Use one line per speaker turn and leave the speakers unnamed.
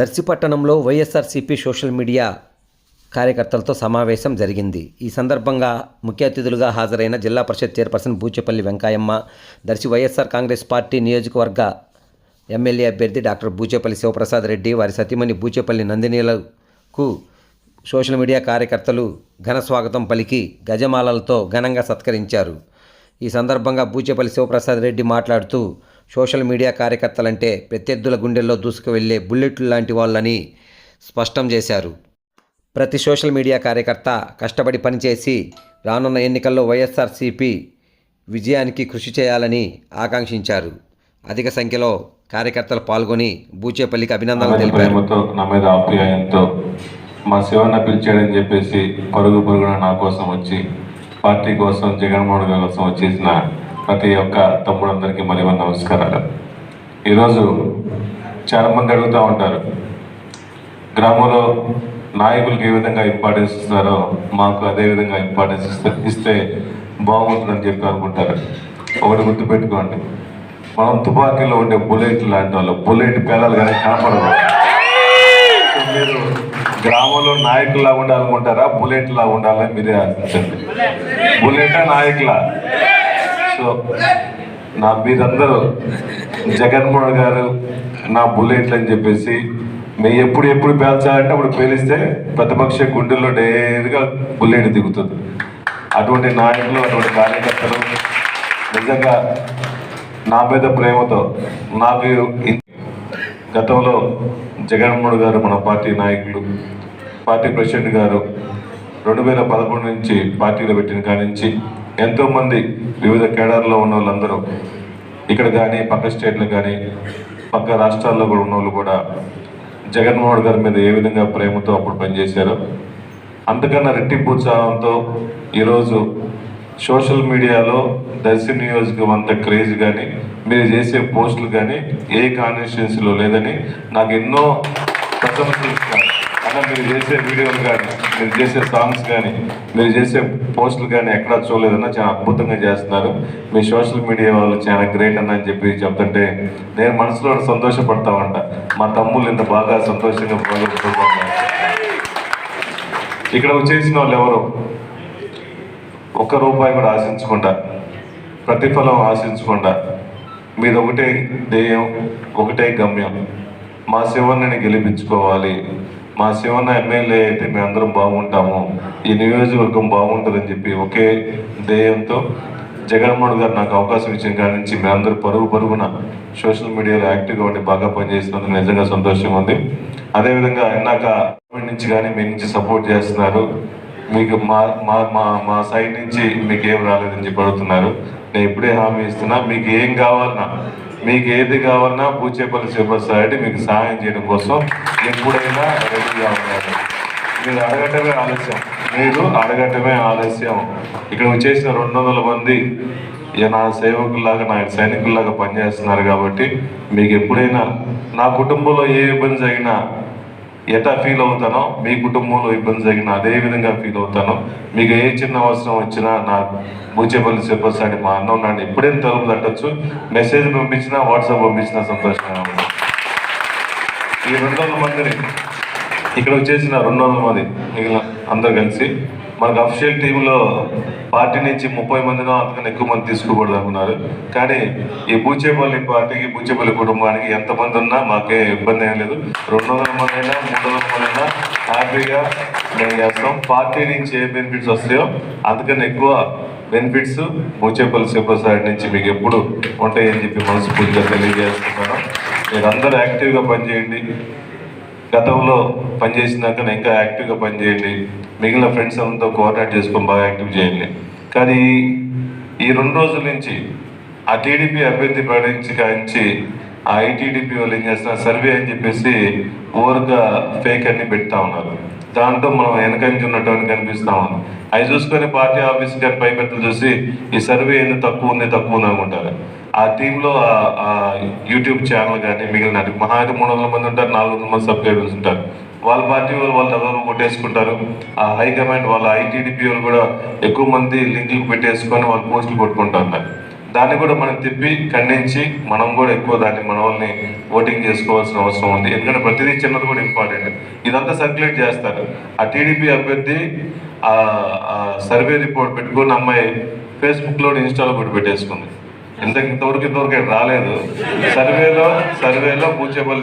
దర్శిపట్టణంలో YSRCP social media కార్యకర్తలతో సమావేశం జరిగింది. ఈ సందర్భంగా ముఖ్య అతిథులుగా హాజరైన Zilla Parishad chairperson Bucheppalli Venkayamma Darsi YSR Congress party నియోజకవర్గ ఎమ్మెల్యే అభ్యర్థి డాక్టర్ బూచేపల్లి శివప్రసాద్ రెడ్డి వారి సతీమణి బూచేపల్లి నందినీలకు సోషల్ మీడియా కార్యకర్తలు ఘన స్వాగతం పలికి గజమాలలతో ఘనంగా సత్కరించారు. ఈ సందర్భంగా బూచేపల్లి శివప్రసాద్ రెడ్డి మాట్లాడుతూ సోషల్ మీడియా కార్యకర్తలంటే ప్రత్యర్థుల గుండెల్లో దూసుకువెళ్ళే బుల్లెట్లు లాంటి వాళ్ళని స్పష్టం చేశారు. ప్రతి సోషల్ మీడియా కార్యకర్త కష్టపడి పనిచేసి రానున్న ఎన్నికల్లో వైఎస్ఆర్సీపీ విజయానికి కృషి చేయాలని ఆకాంక్షించారు. అధిక సంఖ్యలో కార్యకర్తలు పాల్గొని బూచేపల్లికి అభినందనలు తెలిపారు.
ప్రేమతో నా మీద ఆప్యాయంతో మా శివన్న పిలిచాడని చెప్పేసి పరుగు పరుగున నా కోసం వచ్చి పార్టీ కోసం జగన్మోహన్ గారి కోసం వచ్చేసిన ప్రతి ఒక్క తమ్ముడందరికీ మరి నమస్కారాలు. ఈరోజు చాలా మంది అడుగుతూ ఉంటారు గ్రామంలో నాయకులకు ఏ విధంగా ఇంపార్టెన్స్ ఇస్తున్నారో మాకు అదే విధంగా ఇంపార్టెన్స్ ఇస్తే ఇస్తే బాగుంటుందని చెప్పి అనుకుంటారు. ఒకటి గుర్తుపెట్టుకోండి మనం తుపాకీలో ఉండే బుల్లెట్ లాంటి వాళ్ళు బుల్లెట్ పేలాలు కానీ కనపడదు మీరు గ్రామంలో నాయకులా ఉండాలనుకుంటారా బుల్లెట్లా ఉండాలని మీరే ఆశించండి. బుల్లెటా నాయకులా? సో నా మీరందరూ జగన్మోహన్ గారు నా బుల్లెట్లు అని చెప్పేసి మీ ఎప్పుడు ఎప్పుడు పేల్చాలంటే అప్పుడు పేలిస్తే ప్రతిపక్ష గుండెల్లో డేరుగా బుల్లెట్ దిగుతుంది. అటువంటి నాయకులు అటువంటి కార్యకర్తలు నిజంగా నా మీద ప్రేమతో నాకు గతంలో జగన్మోహన్ గారు మన పార్టీ నాయకులు పార్టీ ప్రెసిడెంట్ గారు రెండు వేల పదకొండు నుంచి పార్టీలో పెట్టిన కాడి నుంచి ఎంతోమంది వివిధ కేడర్లో ఉన్న వాళ్ళందరూ ఇక్కడ కానీ పక్క స్టేట్లు కానీ పక్క రాష్ట్రాల్లో కూడా ఉన్న వాళ్ళు కూడా జగన్మోహన్ గారి మీద ఏ విధంగా ప్రేమతో అప్పుడు పనిచేశారో అంతకన్నా రెట్టింపు ఉత్సాహంతో ఈరోజు సోషల్ మీడియాలో దర్శి నియోజకం అంత క్రేజ్ కానీ మీరు చేసే పోస్టులు కానీ ఏ కాన్స్టిట్యున్సీలో లేదని నాకు ఎన్నో ప్రశంసలు అమ్మ అలా మీరు చేసే వీడియోలు కానీ మీరు చేసే సాంగ్స్ కానీ మీరు చేసే పోస్టులు కానీ ఎక్కడా చూడలేదన్నా చాలా అద్భుతంగా చేస్తున్నారు. మీ సోషల్ మీడియా వాళ్ళు చాలా గ్రేట్ అన్న అని చెప్పి చెప్తుంటే నేను మనసులో సంతోషపడతామంట మా తమ్ముళ్ళు ఇంత బాగా సంతోషంగా బాగుంటున్నారు ఇక్కడ వచ్చేసిన వాళ్ళు ఎవరు? ఒక్క రూపాయి కూడా ఆశించకుండా ప్రతిఫలం ఆశించకుండా మీద ఒకటే ధ్యేయం ఒకటే గమ్యం. మా శివుని గెలిపించుకోవాలి. మా శివన్న ఎమ్మెల్యే అయితే మేము అందరం బాగుంటాము. ఈ నియోజకవర్గం బాగుంటుందని చెప్పి ఒకే ధ్యేయంతో జగన్మోహన్ గారు నాకు అవకాశం ఇచ్చిన కాడి నుంచి మీ అందరూ పరుగు పరుగున సోషల్ మీడియాలో యాక్టివ్గా ఉండి బాగా పనిచేస్తున్నందుకు నిజంగా సంతోషంగా ఉంది. అదేవిధంగా ఇందాక గవర్నమెంట్ నుంచి కానీ మీ నుంచి సపోర్ట్ చేస్తున్నారు. మీకు మా మా మా మా సైడ్ నుంచి మీకు ఏం రాలేదని చెప్పి అడుగుతున్నారు. నేను ఇప్పుడే హామీ ఇస్తున్నా. మీకు ఏం కావాలన్నా మీకు ఏది కావాలన్నా పూచేపల్లి శివప్రసాద్ మీకు సహాయం చేయడం కోసం ఎప్పుడైనా రెడీగా ఉన్నారు మీరు అడగటమే ఆలస్యం. మీరు అడగటమే ఆలస్యం. ఇక్కడ వచ్చేసిన రెండు వందల మంది ఇక నా సేవకుల్లాగా నా సైనికుల్లాగా పనిచేస్తున్నారు కాబట్టి మీకు ఎప్పుడైనా నా కుటుంబంలో ఏ ఇబ్బంది జరిగినా ఎట్లా ఫీల్ అవుతానో మీ కుటుంబంలో ఇబ్బంది జరిగినా అదే విధంగా ఫీల్ అవుతాను. మీకు ఏ చిన్న అవసరం వచ్చినా నా బూచేపల్లి చెప్పసాడి మా అన్న ఉన్నాడు. ఎప్పుడైనా తలుపు తట్టచ్చు మెసేజ్ పంపించినా వాట్సాప్ పంపించినా సంతోషంగా ఈ రెండు వందల మందిని ఇక్కడ వచ్చేసిన రెండు వందల మంది మిగిలిన అందరు కలిసి మనకు అఫిషియల్ టీంలో పార్టీ నుంచి ముప్పై మందినో అంతకన్నా ఎక్కువ మంది తీసుకోకూడదు అనుకున్నారు. కానీ ఈ బూచేపల్లి పార్టీకి బూచేపల్లి కుటుంబానికి ఎంతమంది ఉన్నా మాకే ఇబ్బంది ఏం లేదు. రెండు వందల మంది అయినా మూడు వందల మంది అయినా హ్యాపీగా మేము చేస్తాం. పార్టీ నుంచి ఏ బెనిఫిట్స్ వస్తాయో అంతకన్నా ఎక్కువ బెనిఫిట్స్ బూచేపల్లి శివప్రసాద్ నుంచి మీకు ఎప్పుడు ఉంటాయని చెప్పి మనస్ఫూర్తిగా తెలియజేస్తున్నాను. మీరందరూ యాక్టివ్గా పనిచేయండి. గతంలో పనిచేసినాక ఇంకా యాక్టివ్గా పనిచేయండి. మిగిలిన ఫ్రెండ్స్ అంతా కోఆర్డినేట్ చేసుకొని బాగా యాక్టివ్ చేయండి. కానీ ఈ రెండు రోజుల నుంచి ఆ టీడీపీ అభ్యర్థి ప్రకటించి కాంచి ఆ ఐటీడీపీ వాళ్ళు ఏం చేస్తున్నారు? సర్వే అని చెప్పేసి ఓవర్గా ఫేక్ అన్ని పెడతా ఉన్నారు. దాంట్లో మనం వెనకంచి ఉన్నటువంటి కనిపిస్తా ఉన్నాం. అవి చూసుకొని పార్టీ ఆఫీస్ గారి పై పెద్దలు చూసి ఈ సర్వే ఏంది తక్కువ ఉంది తక్కువ ఉంది అనుకుంటారు. ఆ టీంలో యూట్యూబ్ ఛానల్ కానీ మిగిలిన మహా అయితే మూడు వందల మంది ఉంటారు నాలుగు వందల మంది సబ్స్క్రైబర్స్ ఉంటారు. వాళ్ళ పార్టీ వాళ్ళు వాళ్ళు ఎవరు కొట్టేసుకుంటారు. ఆ హైకమాండ్ వాళ్ళ ఐటీడీపీ వాళ్ళు కూడా ఎక్కువ మంది లింకులు పెట్టేసుకొని వాళ్ళు పోస్టులు కొట్టుకుంటా దాన్ని కూడా మనం తిప్పి ఖండించి మనం కూడా ఎక్కువ దాన్ని మన వాళ్ళని ఓటింగ్ చేసుకోవాల్సిన అవసరం ఉంది. ఎందుకంటే ప్రతిదీ చిన్నది కూడా ఇంపార్టెంట్. ఇదంతా సర్క్యులేట్ చేస్తారు. ఆ టీడీపీ అభ్యర్థి సర్వే రిపోర్ట్ పెట్టుకుని అమ్మాయి ఫేస్బుక్లో ఇన్స్టాలో కూడా పెట్టేసుకుంది. ఎంత ఇంతవరకు ఇంతవరకు రాలేదు. సర్వేలో సర్వేలో పూచేపల్లి